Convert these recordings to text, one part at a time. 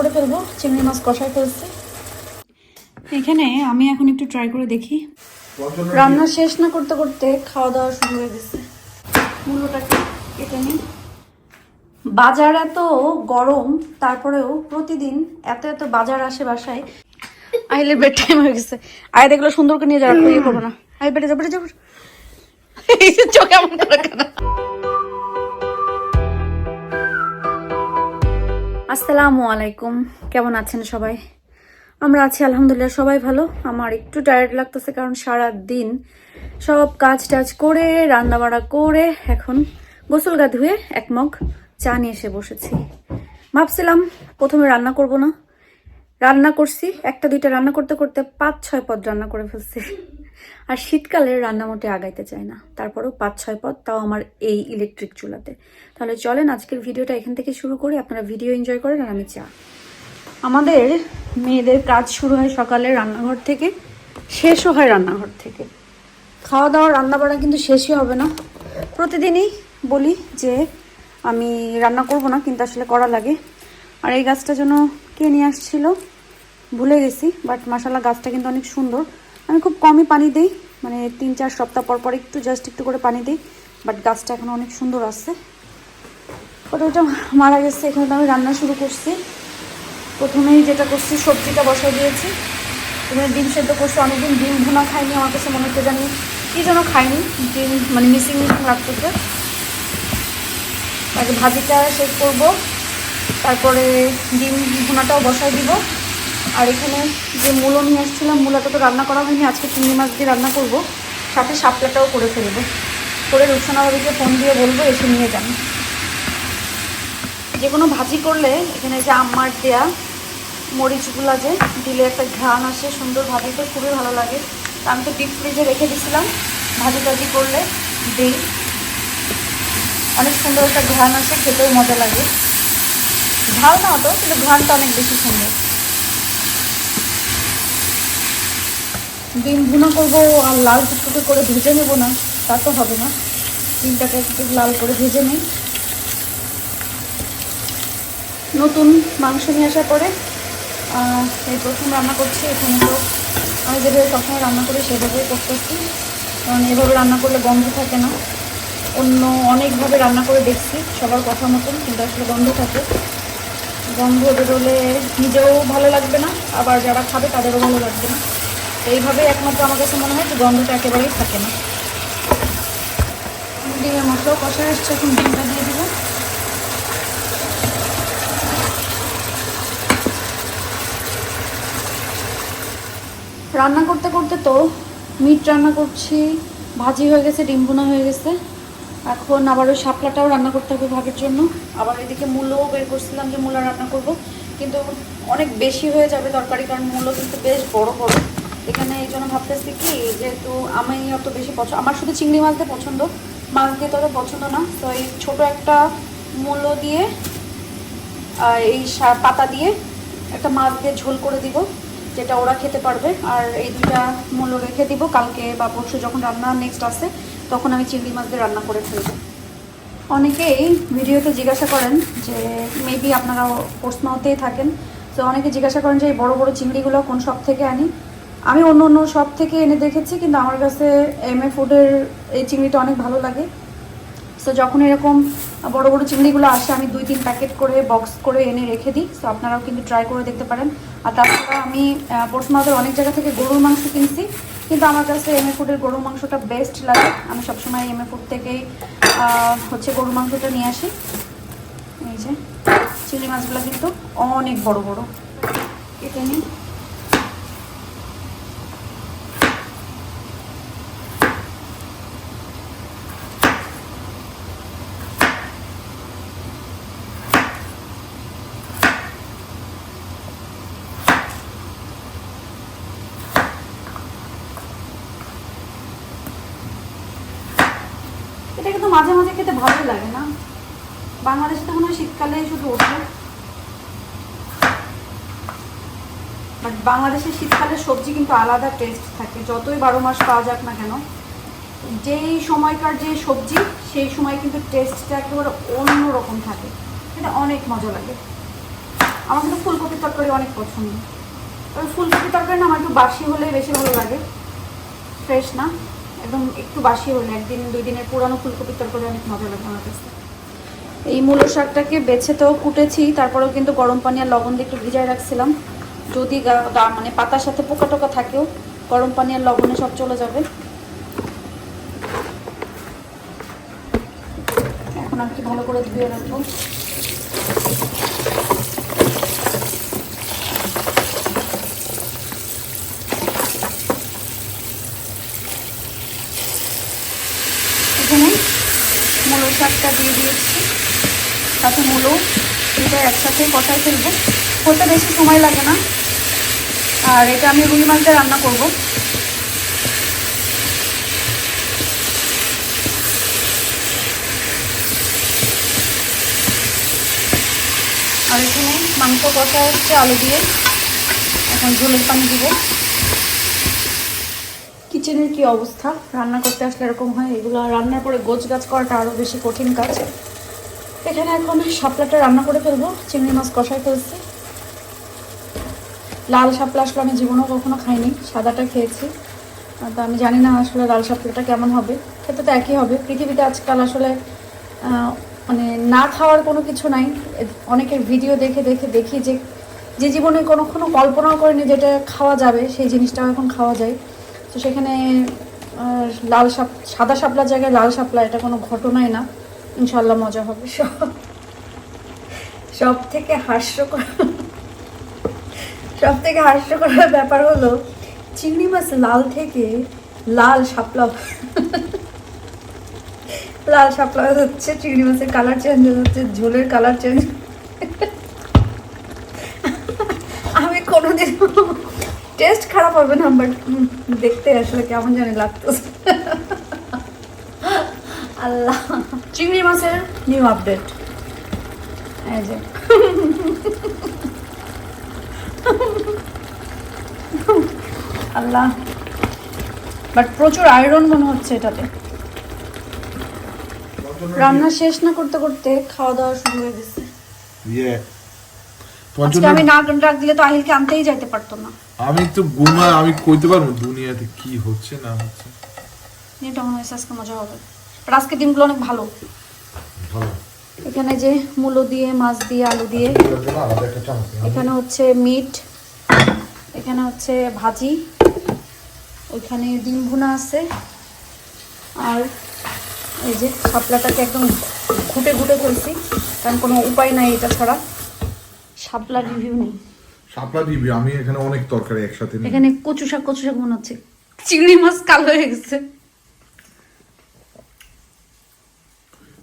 করে ফেলব, চিংড়ি মাছ কষায় ফেলছি। এখানে আমি এখন একটু ট্রাই করে দেখি। রান্না শেষ না করতে করতে খাওয়া দাওয়া শুরু হয়ে গেছে মূল্যটাকে কেটে নিই। বাজার এত গরম, তারপরেও প্রতিদিন এত এত বাজার আসে বাসায়। আইলের বেড টাইম হয়ে গেছে। আয় দেখল সুন্দর করে নিয়ে যাওয়ার ইয়ে করব না। যা বেড়ে যাব চোখে এমন আসসালামু আলাইকুম। কেমন আছেন সবাই? আমরা আছি আলহামদুলিল্লাহ সবাই ভালো। আমার একটু টায়ার্ড লাগতেছে কারণ সারা দিন সব কাজ টাজ করে রান্না বাড়া করে, এখন গোসল গা ধুয়ে এক মগ চা নিয়ে এসে বসেছি। ভাবছিলাম প্রথমে রান্না করব না। রান্না করছি, একটা দুইটা রান্না করতে করতে পাঁচ ছয় পদ রান্না করে ফেলছি। আর শীতকালে রান্না মোটে আগাইতে চায় না। তারপরেও পাঁচ ছয় পদ তাও আমার এই ইলেকট্রিক চুলাতে। তাহলে চলেন আজকের ভিডিওটা এখান থেকে শুরু করি। আপনারা ভিডিও এনজয় করেন আর আমি চা। আমাদের মেয়েদের কাজ শুরু হয় সকালে রান্নাঘর থেকে, শেষও হয় রান্নাঘর থেকে। খাওয়া দাওয়া রান্না বাড়া কিন্তু শেষই হবে না। প্রতিদিনই বলি যে আমি রান্না করব না, কিন্তু আসলে করা লাগে। আর এই গাছটা যেন কে নিয়ে আসছিল, ভুলে গেছি বাট মাসালা গাছটা কিন্তু অনেক সুন্দর। আমি খুব কমই পানি দিই মানে তিন চার সপ্তাহ পর পর একটু জাস্ট একটু করে পানি দিই বাট গাছটা এখন অনেক সুন্দর আছে। ওটা ওটা মারা গেছে, এখানে তো আমি রান্না শুরু করছি। প্রথমেই যেটা করছি, সবজিটা বসাই দিয়েছি। এখানে ডিম সেদ্ধ করছি, অনেকদিন ডিম ভুনা খাইনি, আমার কাছে মনে হচ্ছে জানি, কী যেন খাইনি ডিম মানে মিসিং মিসিং লাগতেছে আগে ভাজিটা শেষ করব, তারপরে ডিম ভুনাটাও বসাই দিব। আর এখানে যে মূলো নিয়ে আসছিলাম, মূলাটা তো রান্না করা হয়নি, আজকে চিংড়ি মাছ দিয়ে রান্না করব। সাথে শাপলাটাও করে ফেলব। করে রুকসানা বাবিকে ফোন দিয়ে বলব, এসে নিয়ে যান। যে কোনো ভাজি করলে, এখানে যে আমার দেয়া মরিচগুলা যে দিলে একটা ঘ্রাণ আসে, সুন্দর ভাজিতে খুবই ভালো লাগে। আমি তো ডিপ ফ্রিজে রেখে দিছিলাম, ভাজি টাজি করলে দিই। অনেক সুন্দর একটা ঘ্রাণ আসে, খেতেও মজা লাগে। ঝাল না অত, কিন্তু ঘ্রাণটা অনেক বেশি সুন্দর। ডিম ভুনা করব আর লাল টুকটুকে করে ভেজে নেব না, তা তো হবে না। ডিমটাকে একটু লাল করে ভেজে নিই। নতুন মাংস নিয়ে আসার পরে এই প্রথম রান্না করছি, এখানে তো আমি যেভাবে সবসময় রান্না করি সেভাবেই করতেছি। কারণ এভাবে রান্না করলে গন্ধ থাকে না। অন্য অনেকভাবে রান্না করে দেখছি, সবার কথা মতন, কিন্তু আসলে গন্ধ থাকে। গন্ধ বেরোলে নিজেও ভালো লাগবে না, আবার যারা খাবে তাদেরও ভালো লাগবে না। এইভাবেই একমাত্র আমার কাছে মনে হয় যে গন্ধটা একেবারেই থাকে না। ডিমের মশলাও কষা আসছে, এখন ডিমটা দিয়ে দেবো। রান্না করতে করতে তো মিট রান্না করছি, ভাজি হয়ে গেছে, ডিম ভুনা হয়ে গেছে। এখন আবার ওই শাপলাটাও রান্না করতে হবে ভাগের জন্য। আবার এদিকে মূলও বের করছিলাম যে মূলা রান্না করব। কিন্তু অনেক বেশি হয়ে যাবে তরকারি, কারণ মূলো কিন্তু বেশ বড় বড়। এখানে এই জন্য ভাবতেছি কি, যেহেতু আমি অত বেশি পছন্দ আমার শুধু চিংড়ি মাছ দিয়ে পছন্দ মাছ দিয়ে তত পছন্দ না। তো এই ছোটো একটা মূলো দিয়ে এই পাতা দিয়ে একটা মাছ দিয়ে ঝোল করে দিব, যেটা ওরা খেতে পারবে। আর এই দুটা মূল্য রেখে দিব, কালকে বা পরশু যখন রান্না নেক্সট আসে, তখন আমি চিংড়ি মাছ দিয়ে রান্না করে ফেলব। অনেকেই ভিডিওতে জিজ্ঞাসা করেন যে মেবি আপনারা প্রশ্নতেই থাকেন। তো অনেকে জিজ্ঞাসা করেন যে, এই বড় বড় চিংড়িগুলো কোন শপ থেকে আনি? আমি অন্য অন্য সব থেকে এনে দেখেছি, কিন্তু আমার কাছে এম এ ফুডের এই চিংড়িটা অনেক ভালো লাগে। সো যখন এরকম বড় বড় চিংড়িগুলো আসে, আমি দুই তিন প্যাকেট করে বক্স করে এনে রেখে দিই। সো আপনারাও কিন্তু ট্রাই করে দেখতে পারেন। আর তাছাড়া আমি পোস্টমাদের অনেক জায়গা থেকে গরুর মাংস কিনছি, কিন্তু আমার কাছে এম এ ফুডের গরুর মাংসটা বেস্ট লাগে। আমি সবসময় এমএ ফুড থেকেই হচ্ছে গরুর মাংসটা নিয়ে আসি। এই যে, চিংড়ি মাছগুলো কিন্তু অনেক বড় বড়। এটা নিই এটা কিন্তু মাঝে মাঝে খেতে ভালোই লাগে না বাংলাদেশে তো মনে শীতকালে শুধু ওঠে। বাট বাংলাদেশের শীতকালে সবজি কিন্তু আলাদা টেস্ট থাকে। যতই বারো মাস পাওয়া যাক না কেন, যেই সময়কার যে সবজি, সেই সময় কিন্তু টেস্টটা একেবারে অন্যরকম থাকে। এটা অনেক মজা লাগে। আমার কিন্তু ফুলকপির তরকারি অনেক পছন্দ। তবে ফুলকপি তরকারি না আমার একটু বাসি হলে বেশি ভালো লাগে। ফ্রেশ না। একদম একটু বাসি হলে, একদিন দুই দিনের পুরানো ফুলকপির তরকারি অনেক মজা লাগে আমার কাছে। এই মূলো শাকটাকে বেছে তো কুটেছি, তারপরেও কিন্তু গরম পানি আর লবণ দিয়ে একটু ভিজায় রাখছিলাম। যদি মানে পাতার সাথে পোকা টোকা থাকেও, গরম পানি আর লবণে সব চলে যাবে। এখন আর কি ভালো করে ধুয়ে রাখব। এখানে শাকটা দিয়ে দিয়েছি। সাথে মূলো এটা একসাথে কষাই ফেলব। করতে বেশি সময় লাগে না। আর এটা আমি রুই মাছ দিয়ে রান্না করব। আর এখানে মাংস কষা হচ্ছে আলু দিয়ে। এখন ঝোলের পানি দিব। কিচেনের কি অবস্থা? রান্না করতে আসলে এরকম হয়? এগুলো রান্নার পরে গোছ গাছ করাটা আরও বেশি কঠিন কাজ। এখানে এখন শাপলাটা রান্না করে ফেলব। চিংড়ি মাছ কষাই ফেলছি। লাল শাপলা আসলে আমি জীবনেও কখনো খাইনি, সাদাটা খেয়েছি। তো আমি জানি না আসলে লাল শাপলাটা কেমন হবে। খেতে তো একই হবে। পৃথিবীতে আজকাল আসলে মানে না খাওয়ার কোনো কিছু নাই। অনেকের ভিডিও দেখে দেখে, দেখি যে যে জীবনে কোনোক্ষণও কল্পনাও করেনি যেটা খাওয়া যাবে, সেই জিনিসটাও এখন খাওয়া যায়। তো সেখানে লাল সাপ সাদা শাপলার জায়গায় লাল শাপলা, এটা কোনো ঘটনাই না। ইনশাল্লাহ মজা হবে সব। সব থেকে হাস্যকর সব থেকে হাস্যকর ব্যাপার হলো, চিংড়ি মাছ লাল থেকে লাল শাপলা লাল শাপলা হচ্ছে চিংড়ি মাছের কালার চেঞ্জ হচ্ছে ঝোলের কালার চেঞ্জ আমি কোনোদিন টেস্ট খারাপ হবে না বাট দেখতে আসলে কেমন জানি লাগতেছে। আল্লাহ। চিংড়ি মাছের নিউ আপডেট এই যে। আল্লাহ। বাট প্রচুর আয়রন মনে হচ্ছে এটাতে। রান্না শেষ না করতে করতে খাওয়া দাওয়া শুরু হয়ে গেছে। আজকে আমি না ডাক দিলে তো আহিলকে আনতেই যাইতে পারতো না। আমি তো গুমা আমি কইতে পারব দুনিয়াতে কি হচ্ছে না হচ্ছে। এটা মনে হয়েছে আজকে মজা হবে। আর আজকে দিনগুলো অনেক ভালো। এখানে যে মূলো দিয়ে মাছ দিয়ে আলু দিয়ে চামচ এখানে হচ্ছে মিট এখানে হচ্ছে ভাজি ওইখানে ডিম ভুনা আছে। আর এই যে শাপলাটাকে একদম ঘুটে ঘুটে ফেলছি কারণ কোনো উপায় নাই এটা ছাড়া। শাপলা রিভিউ নেই। শাপলা দিবি আমি এখানে অনেক তরকারি একসাথে এখানে কচু শাক কচু শাক মনে হচ্ছে। চিংড়ি মাছ কালো হয়ে গেছে।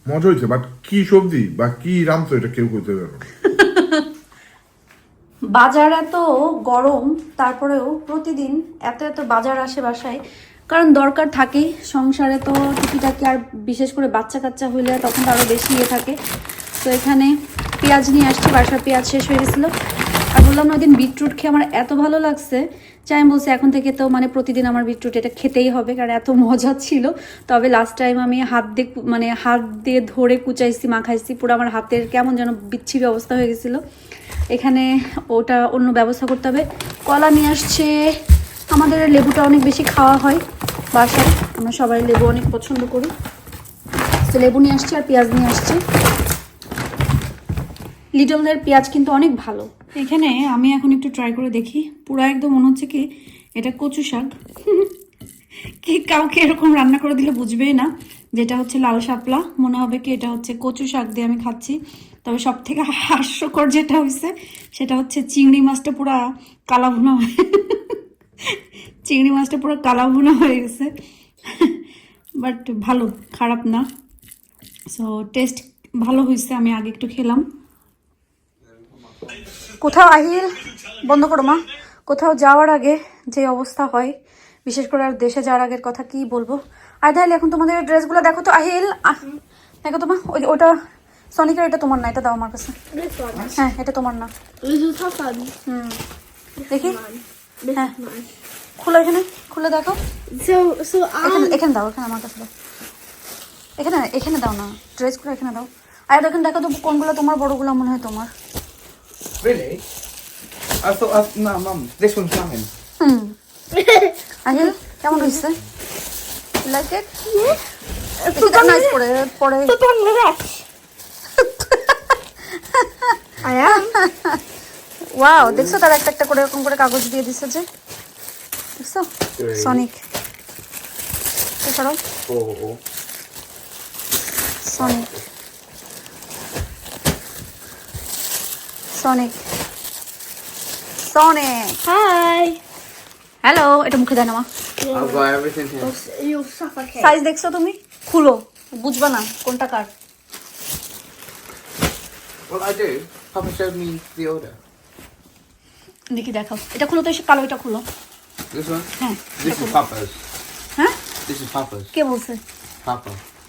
মজা হয়েছে বাট কি সবজি বা কি রামতো এটা কেউ কইতে পারবে না। বাজার এত গরম, তারপরেও প্রতিদিন এত এত বাজার আসে বাসায়, কারণ দরকার থাকেই সংসারে তো টুকিটাকি আর বিশেষ করে বাচ্চা কাচ্চা হইলে তখন তো আরও বেশি ইয়ে থাকে। তো এখানে পেঁয়াজ নিয়ে আসছি, বাসার পেঁয়াজ শেষ হয়ে গেছিল। আর বললাম না দিন বিটরুট খেয়ে আমার এত ভালো লাগছে। যে আমি বলছি, এখন থেকে তো মানে প্রতিদিন আমার বিটরুট এটা খেতেই হবে, কারণ এত মজা ছিল। তবে লাস্ট টাইম আমি হাত দিয়ে মানে হাত দিয়ে ধরে কুচাইছি, মাখাইছি, পুরো আমার হাতের কেমন যেন বিচ্ছিরি অবস্থা হয়ে গেছিল। এখানে ওটা অন্য ব্যবস্থা করতে হবে। কলা নিয়ে আসছে। আমাদের লেবুটা অনেক বেশি খাওয়া হয় বাসায়। আমরা সবাই লেবু অনেক পছন্দ করি। তো লেবু নিয়ে আসছি আর পেঁয়াজ নিয়ে আসছি। লিটলের পেঁয়াজ কিন্তু অনেক ভালো। এখানে আমি এখন একটু ট্রাই করে দেখি। পুরো একদম মনে হচ্ছে কি এটা কচু শাক। কি কাউকে এরকম রান্না করে দিলে বুঝবেই না। যেটা হচ্ছে লাল শাপলা, মনে হবে কি এটা হচ্ছে কচু শাক দিয়ে আমি খাচ্ছি। তবে সব থেকে হাস্যকর যেটা হয়েছে সেটা হচ্ছে চিংড়ি মাছটা পুরো কালা ভুনা হয়ে চিংড়ি মাছটা পুরো কালা ভুনা হয়ে গেছে। বাট ভালো, খারাপ না। সো টেস্ট ভালো হয়েছে আমি আগে একটু খেলাম। কোথাও আহিল? বন্ধ করো মা। কোথাও যাওয়ার আগে যে অবস্থা হয়, বিশেষ করে আর দেশে যাওয়ার আগের কথা কি বলব? আর তাহলে এখন তোমাদের ড্রেসগুলো দেখো তো, আহিল। দেখো তোমা ওই ওটা সনিকার, এটা তোমার না, এটা দাও আমার কাছে। হ্যাঁ এটা তোমার না. হুম। দেখি। Huh. খুলে এখানে, খুলে দেখো। এখানে দাও, এখানে আমার কাছে দাও। এখানে এখানে দাও না, ড্রেসগুলো এখানে দাও। আর দেখেন দেখো তো কোনগুলো তোমার, বড়গুলো মনে হয় তোমার। Really? I thought, I, no, mum, this one's mine. হুম আহিল কেমন হয়েছে? লাইক ইট এটা নাইস পরে পরে। Put on the rest. Wow দেখছ তার একটা একটা করে এরকম করে কাগজ দিয়ে দিছে যে? দেখছ? Sonic Sonic Sonic Sonic Hi. Hello এটা মুখে দেয় না মা I've everything here. You'll, suffocate. Size দেখছ তুমি খুলো বুঝবা না কোনটা কার What I do? Papa showed me the order. দেখি দেখাও এটা খুলো তো এসে কালো এটা খুলো This one? হ্যাঁ This is Papa's. হ্যাঁ This is Papa's. কে বলছে Papa.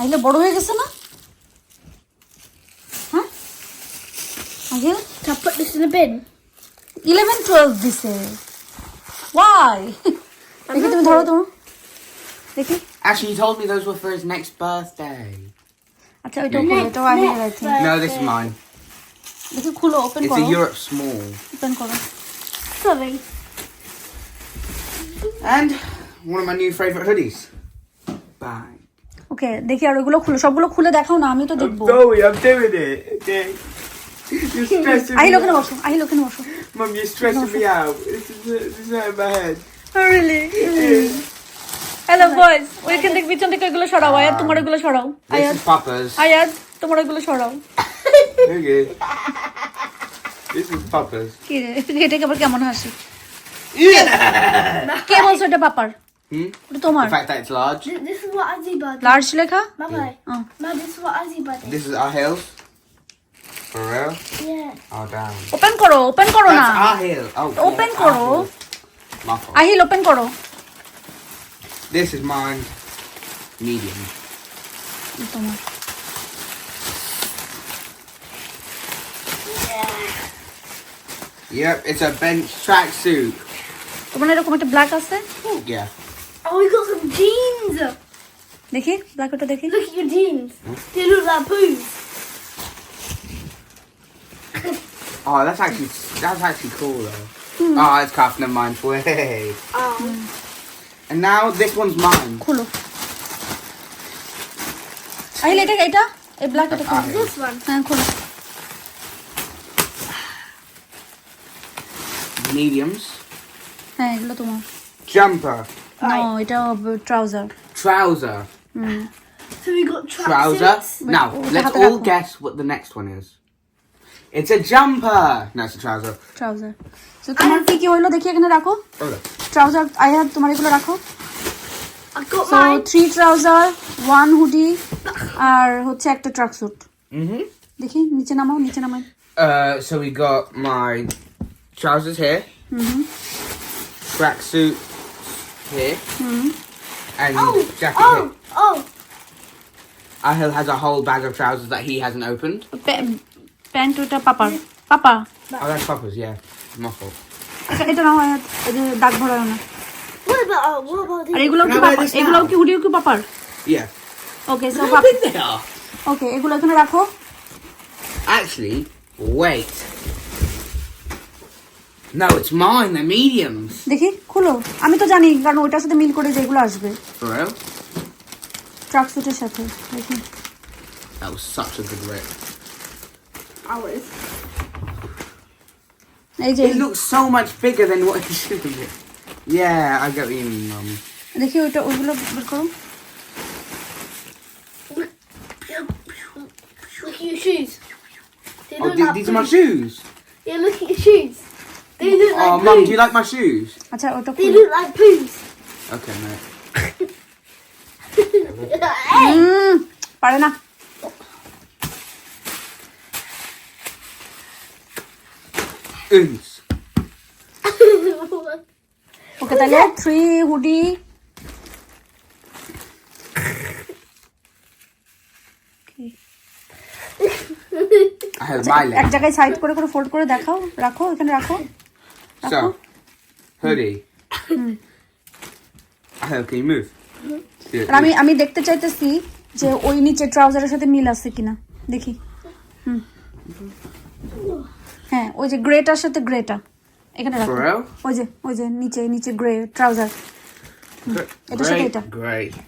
আহিলের বড় হয়ে গেছে না হ্যাঁ Ahil Can I put this in the bin? Eleven twelve দিছে ওয়াই দেখি তুমি ধরো তোমার দেখি Actually, he told me those were for his next birthday. আচ্ছা ওইটা খুলো এটাও আহিলের I think No, this is mine. দেখি খুলো ওপেন It's করো a Europe small. ওপেন করো Sorry. And one of my new favourite hoodies. Bang. ওকে দেখি আর ওইগুলো খুলো সবগুলো খুলে দেখাও না আমি তো দেখব। আহিল ওখানে বসো আহিল ওখানে বসো। Mum, you're stressing me out. This is, this is out of my head. Really hello ওইখান থেকে পিছন থেকে ওইগুলো সরাও আয়াত তোমার ওইগুলো সরাও। This আয়াত is Papa's. আয়াত তোমার ওইগুলো সরাও। Okay. This is Papa's. কি রে? এটাকে আবার কেমন হাসি? কে বলছো এটা পাপার? Hmm? ওটা তোমার The fact that it's large. This, this is what Azzy Bud. Large লেখা Mama. Oh. Mama, this is what Azzy Bud is. This is our hills. For real? Yeah. Oh, damn. Open করো open করো না That's our hill. Oh, yeah, Open our করো। hill. My fault. Ahil open করো This is mine. Medium. তোমার Yep, it's a bench tracksuit. তোমার এরকম একটা black আছে Yeah. Oh, we got some jeans. দেখি ব্ল্যাক ওটা দেখি Look at your jeans. They look like booze. Oh, that's actually that's actually cool though. Oh, it's cuff. Never mind. Wait. Oh. And now this one's mine. খুলো আহিল এটা এটা এই black এটা খুলো This one. হ্যাঁ খুলো Mediums. হ্যাঁ এগুলো তোমার Jumper. নো এটা trouser Trouser. So we got Trouser. tracksuits. Now oh, let's have to all have- guess what the next one is. It's a jumper. No, it's a trouser. Trouser তো তোমার কি কি হইলো দেখি এখানে রাখো Oh, look. ট্রাউজার আয়াত তোমার এগুলো রাখো I got so mine. Three trouser one hoodie আর হচ্ছে একটা ট্রাক স্যুট Mhm. দেখি নিচে নামাও নিচে নামাই Uh, so we got my trousers here, hmm tracksuit here, hmm and Oh, jacket oh, here. oh. Ahil has a whole bag of trousers that he hasn't opened. Pant ওটা পাপার papa Oh, that's Papa's, yeah. My fault. আচ্ছা এটা নাও আয়াত এই যে দাগ ভরাও না What about, uh, what about R these? এগুলো কি Can I wear papa this এগুলো now? কি হুডিও কি পাপার Yeah. Okay so How papa big they are. Okay এগুলো এখানে রাখো Actually, wait. No, it's mine. They're mediums. দেখি খুলো আমি তো জানি কারণ ওইটার সাথে মিল করে যেগুলো আসবে For real? ট্রাক স্যুটের সাথে দেখি That was such a good rip. Ours. এই যে It looks so much bigger than what it should have been. Yeah, I get what you mean, Mum. দেখি ওইটা ওইগুলো বের করো Look at your shoes. They Oh, look th- like these are my poos. shoes. Yeah, look at your shoes. They look like Oh, poos. Mum, do you like my shoes? আচ্ছা ওটা They খুলো look like poos. Okay, mate. hey! হুম পারে না uns. Okay তাহলে three hoodie I have my এক leg. জায়গায় side করে করে ফোল্ড করে দেখাও রাখো এখানে রাখো So, hoodie. I have, can you move? আর আমি আমি দেখতে চাইতেছি যে ওই নিচে ট্রাউজারের সাথে মিল আছে কিনা। দেখি। হুম। হ্যাঁ ওই যে গ্রেটার সাথে গ্রেটা। এখানে রাখো? ওই যে ওই যে নিচে নিচে গ্রে ট্রাউজার। এটা সাথে এটা।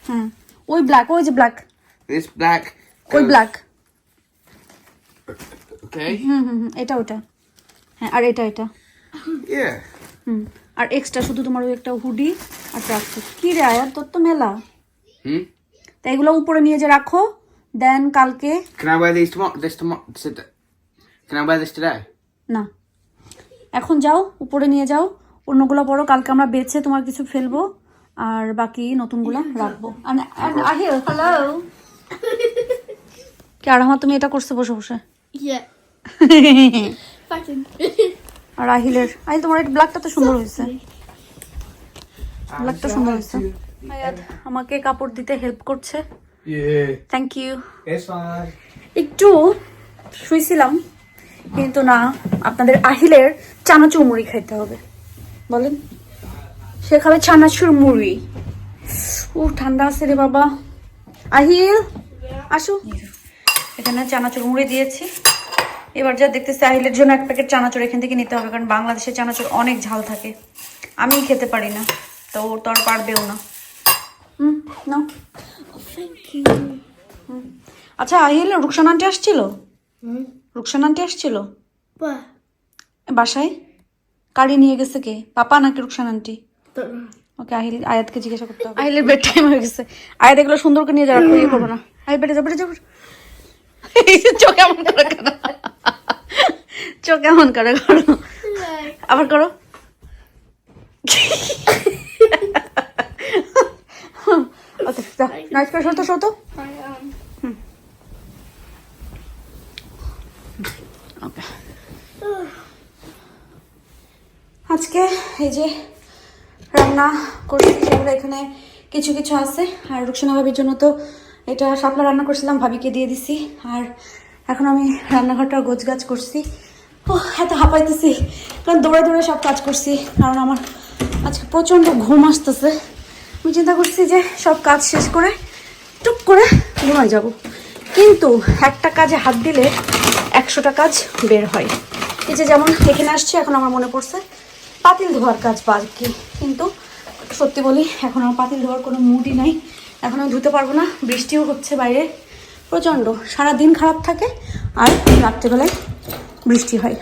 হ্যাঁ ওই ব্ল্যাক ওই যে ব্ল্যাক। This black. ওই ব্ল্যাক. হুম হুম হুম, এটা ওটা। হ্যাঁ আর এটা এটা। Yeah. হুম আর এক্সট্রা শুধু তোমার ওই একটা হুডি আর ট্রাকসুট কি রে আয়ার তোর তো মেলা Hmm? তা এগুলো উপরে নিয়ে যে রাখো দেন কালকে Can I wear these tomorrow? This tomorrow? Can I wear this today? না এখন যাও উপরে নিয়ে যাও অন্যগুলো পরো কালকে আমরা বেছে তোমার কিছু ফেলব আর বাকি নতুনগুলো রাখব হ্যালো কি আর আমার তুমি এটা করছ বসে বসে Yeah. আর আহিলের আহিল তোমার এই ব্ল্যাকটা তো সুন্দর হয়েছে। ব্ল্যাকটা সুন্দর হয়েছে। আয়াত আমাকে কাপড় দিতে হেল্প করছে। থ্যাংক ইউ একটু শুয়েছিলাম কিন্তু না আপনাদের আহিলের চানাচুর মুড়ি খাইতে হবে। বলেন। সে খাবে চানাচুর মুড়ি। ও ঠান্ডা আছে রে বাবা। আহিল আসো। এখানে চানাচুর মুড়ি দিয়েছি। এবার যা দেখতেছি আহিলের জন্য এক প্যাকেট চানাচুর এখান থেকে নিতে হবে কারণ বাংলাদেশের চানাচুর অনেক ঝাল থাকে। আমি খেতে পারি না তো ও তো আর পারবেও না। হুম Thank আচ্ছা আহিল রুকসান আন্টি আসছিল? রুকসান আন্টি আসছিল? বাসায়? গাড়ি নিয়ে গেছে কে? পাপা নাকি রুকসান আন্টি? ওকে আহিল আয়াতকে জিজ্ঞাসা করতে হবে। আহিলের বেড টাইম হয়ে গেছে। আয়াত এগুলো সুন্দর করে নিয়ে যাওয়ার ইয়ে করব না। আহিল বেটে যাও বেটে চোখ এমন করে চোখ এমন করে করো? আবার করো। ওকে ওকে। আজকে এই যে রান্না করছি এখানে কিছু কিছু আছে। আর রুকসানা ভাবির জন্য তো এটা শাপলা রান্না করছিলাম ভাবিকে দিয়ে দিছি। আর এখন আমি রান্নাঘরটা গোছ গাছ করছি। ও এত হাঁপাইতেছি। কারণ দৌড়ে দৌড়ে সব কাজ করছি, কারণ আমার আজকে প্রচণ্ড ঘুম আসতেছে। আমি চিন্তা করছি যে সব কাজ শেষ করে টুক করে ঘুমাই যাব। কিন্তু একটা কাজে হাত দিলে একশোটা কাজ বের হয়। এই যে যেমন এখানে আসছে, এখন আমার মনে পড়ছে পাতিল ধোয়ার কাজ বাকি। কিন্তু সত্যি বলি, এখন আমার পাতিল ধোয়ার কোনো মুডই নাই। এখন আমি ধুতে পারব না, বৃষ্টিও হচ্ছে বাইরে। প্রচণ্ড সারা দিন খারাপ থাকে আর রাত্রেবেলায় বৃষ্টি হয়।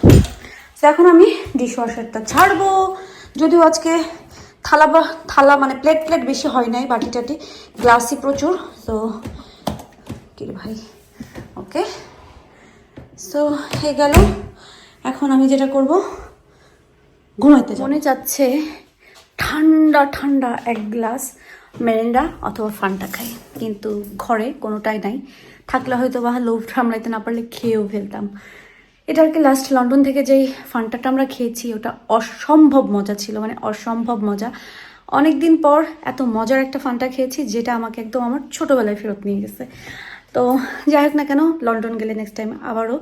তো এখন আমি ডিশ ওয়াশারটা ছাড়বো যদিও আজকে থালা বা, থালা মানে প্লেট প্লেট বেশি হয় নাই বাটি টাটি গ্লাসই প্রচুর, তো কি ভাই? ওকে সো হয়ে গেল। এখন আমি যেটা করব, ঘুমাইতে। মনে যাচ্ছে ঠান্ডা ঠান্ডা এক গ্লাস মেরেন্ডা অথবা ফান্টা খাই। কিন্তু ঘরে কোনোটাই নাই। থাকলে হয়তো বা লোভ সামলাইতে না পারলে খেয়েও ফেলতাম। এটা আর কি লাস্ট লন্ডন থেকে যেই ফান্টাটা আমরা খেয়েছি, ওটা অসম্ভব মজা ছিল মানে অসম্ভব মজা। অনেক দিন পর এত মজার একটা ফান্টা খেয়েছি, যেটা আমাকে একদম আমার ছোটোবেলায় ফেরত নিয়ে গেছে। তো যাই হোক না কেন, লন্ডন গেলে নেক্সট টাইম আবারও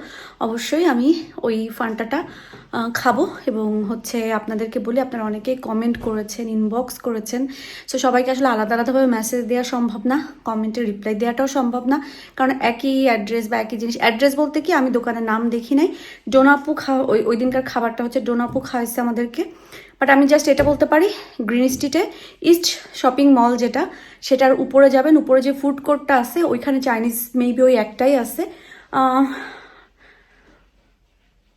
অবশ্যই আমি ওই ফান্টাটা খাব এবং হচ্ছে আপনাদেরকে বলি, আপনারা অনেকেই কমেন্ট করেছেন ইনবক্স করেছেন। সো সবাইকে আসলে আলাদা আলাদাভাবে মেসেজ দেওয়া সম্ভব না কমেন্টে রিপ্লাই দেওয়াটাও সম্ভব না। কারণ একই অ্যাড্রেস বা একই জিনিস অ্যাড্রেস বলতে কি আমি দোকানের নাম দেখি নাই। ডোনাপু খাওয়া, ওই ওই দিনকার খাবারটা হচ্ছে ডোনাপু খাওয়াইছে আমাদেরকে। বাট আমি জাস্ট এটা বলতে পারি গ্রিন স্ট্রিটে ইস্ট শপিং মল যেটা, সেটার উপরে যাবেন, উপরে যে ফুড কোর্টটা আছে, ওইখানে চাইনিজ মেবি ওই একটাই আছে।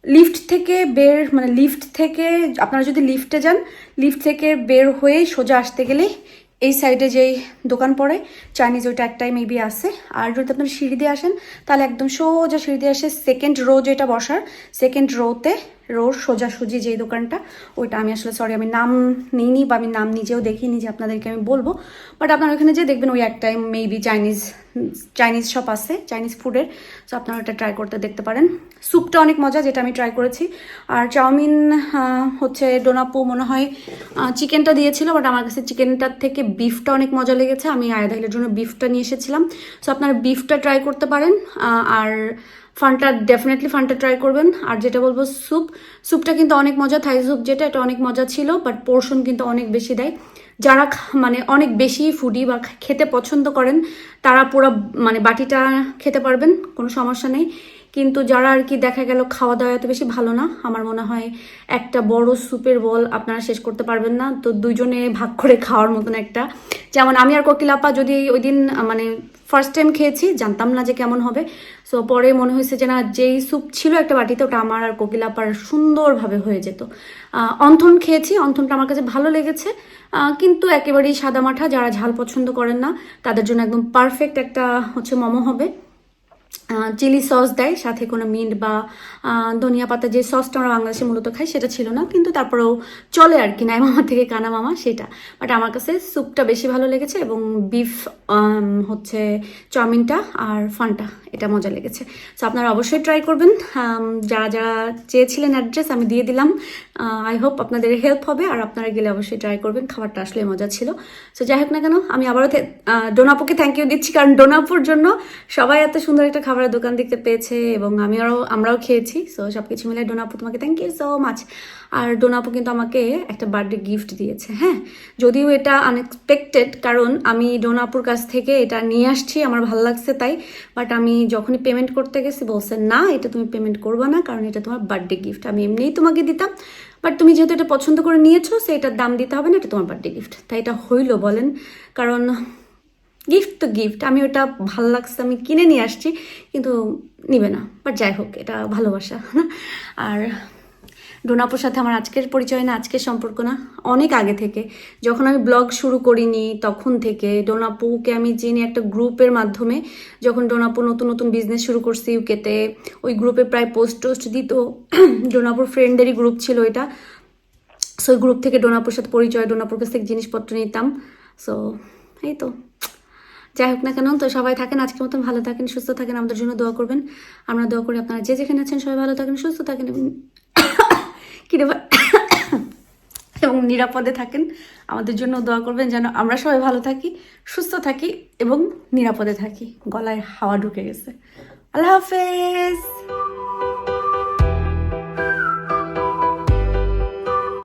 লিফট থেকে বের মানে লিফট থেকে, আপনারা যদি লিফটে যান লিফট থেকে বের হয়েই সোজা আসতে গেলে এই সাইডে যেই দোকান পড়ে চাইনিজ ওইটা একটাই মেবি আছে। আর যদি আপনারা সিঁড়ি দিয়ে আসেন, তাহলে একদম সোজা সিঁড়ি দিয়ে আসে সেকেন্ড রো যেটা বসার সেকেন্ড রোতে রোড সোজাসুজি যেই দোকানটা, ওইটা আমি আসলে সরি আমি নাম নিইনি বা আমি নাম নিজেও দেখিনি যে আপনাদেরকে আমি বলব। বাট আপনারা ওখানে যে দেখবেন ওই একটাই মেবি চাইনিজ চাইনিজ শপ আছে চাইনিজ ফুডের সো আপনারা ওটা ট্রাই করতে দেখতে পারেন। স্যুপটা অনেক মজা যেটা আমি ট্রাই করেছি। আর চাউমিন হচ্ছে ডোনাপো মনে হয় চিকেনটা দিয়েছিল বাট আমার কাছে চিকেনটার থেকে বিফটা অনেক মজা লেগেছে। আমি আয়াদাহিলের জন্য বিফটা নিয়ে এসেছিলাম। সো আপনারা বিফটা ট্রাই করতে পারেন আর ফানটা ডেফিনেটলি ফানটা ট্রাই করবেন। আর যেটা বলব স্যুপ স্যুপটা কিন্তু অনেক মজা থাই স্যুপ যেটা, এটা অনেক মজা ছিল বাট পোর্শন কিন্তু অনেক বেশি দেয়। যারা মানে অনেক বেশি ফুডি বা খেতে পছন্দ করেন, তারা পুরো মানে বাটিটা খেতে পারবেন, কোনো সমস্যা নেই। কিন্তু যারা আর কি দেখা গেল খাওয়া দাওয়া এত বেশি ভালো না, আমার মনে হয় একটা বড় স্যুপের বল আপনারা শেষ করতে পারবেন না। তো দুজনে ভাগ করে খাওয়ার মতন একটা। যেমন আমি আর কোকিলাপা যদি ওই দিন মানে ফার্স্ট টাইম খেয়েছি, জানতাম না যে কেমন হবে। সো পরে মনে হয়েছে যে না, যেই স্যুপ ছিল একটা বাটিতে, ওটা আমার আর কোকিলাপার সুন্দরভাবে হয়ে যেত। অন্থন খেয়েছি, অন্থনটা আমার কাছে ভালো লেগেছে। কিন্তু একেবারেই সাদা মাঠা, যারা ঝাল পছন্দ করেন না, তাদের জন্য একদম পারফেক্ট একটা হচ্ছে মোমো হবে। চিলি সস দেয়, সাথে কোনো মিন্ট বা ধনিয়া পাতা যে সসটা আমরা বাংলাদেশে মূলত খাই সেটা ছিল না, কিন্তু তারপরেও চলে আর কি নাই মামা থেকে কানা মামা সেটা। বাট আমার কাছে স্যুপটা বেশি ভালো লেগেছে এবং বিফ হচ্ছে চাউমিনটা আর ফানটা, এটা মজা লেগেছে। সো আপনারা অবশ্যই ট্রাই করবেন। যারা যারা চেয়েছিলেন অ্যাড্রেস আমি দিয়ে দিলাম। আই হোপ আপনাদের হেল্প হবে, আর আপনারা গেলে অবশ্যই ট্রাই করবেন, খাবারটা আসলে মজা ছিল। সো যাই হোক না কেন, আমি আবারও ডোনাপুকে থ্যাংক ইউ দিচ্ছি, কারণ ডোনাপুর জন্য সবাই এত সুন্দর একটা খাবারের দোকান দেখতে পেয়েছে, এবং আমিও আমরাও খেয়েছি। সো সব কিছু মিলে ডোনাপু তোমাকে থ্যাংক ইউ সো মাচ আর ডোনাপু কিন্তু আমাকে একটা বার্থডে গিফট দিয়েছে হ্যাঁ? যদিও এটা আনএক্সপেক্টেড কারণ আমি ডোনাপুর কাছ থেকে এটা নিয়ে আসছি, আমার ভালো লাগছে তাই। বাট আমি যখনই পেমেন্ট করতে গেছি, বলছে, না, এটা তুমি পেমেন্ট করবে না, কারণ এটা তোমার বার্থডে গিফট আমি এমনিই তোমাকে দিতাম। বাট তুমি যেহেতু এটা পছন্দ করে নিয়েছো সে এটার দাম দিতে হবে না, এটা তোমার বার্থডে গিফট তাই এটা হইল বলেন। কারণ গিফট তো গিফট আমি ওটা ভালো লাগছে, আমি কিনে নিয়ে আসছি, কিন্তু নিবে না। বাট যাই হোক, এটা ভালোবাসা। আর ডোনাপুর সাথে আমার আজকের পরিচয় না, আজকের সম্পর্ক না, অনেক আগে থেকে। যখন আমি ব্লগ শুরু করিনি তখন থেকে ডোনাপুকে আমি চিনি একটা গ্রুপের মাধ্যমে যখন ডোনাপু নতুন নতুন বিজনেস শুরু করছি ইউকেতে ওই গ্রুপে প্রায় পোস্ট টোস্ট দিত। ডোনাপুর ফ্রেন্ডেরই গ্রুপ ছিল এটা। সো ওই গ্রুপ থেকে ডোনাপুর সাথে পরিচয়, ডোনাপুর কাছ থেকে জিনিসপত্র নিতাম। সো এই তো। যাই হোক না কেন, তো সবাই থাকেন, আজকের মতন ভালো থাকেন, সুস্থ থাকেন, আমাদের জন্য দোয়া করবেন। আমরা দোয়া করি আপনারা যে যেখানে আছেন সবাই ভালো থাকেন, সুস্থ থাকেন এবং কিরে এবং নিরাপদে থাকেন। আমাদের জন্য দোয়া করবেন যেন আমরা সবাই ভালো থাকি, সুস্থ থাকি এবং নিরাপদে থাকি। গলায় হাওয়া ঢুকে গেছে। আল্লাহ হাফেজ।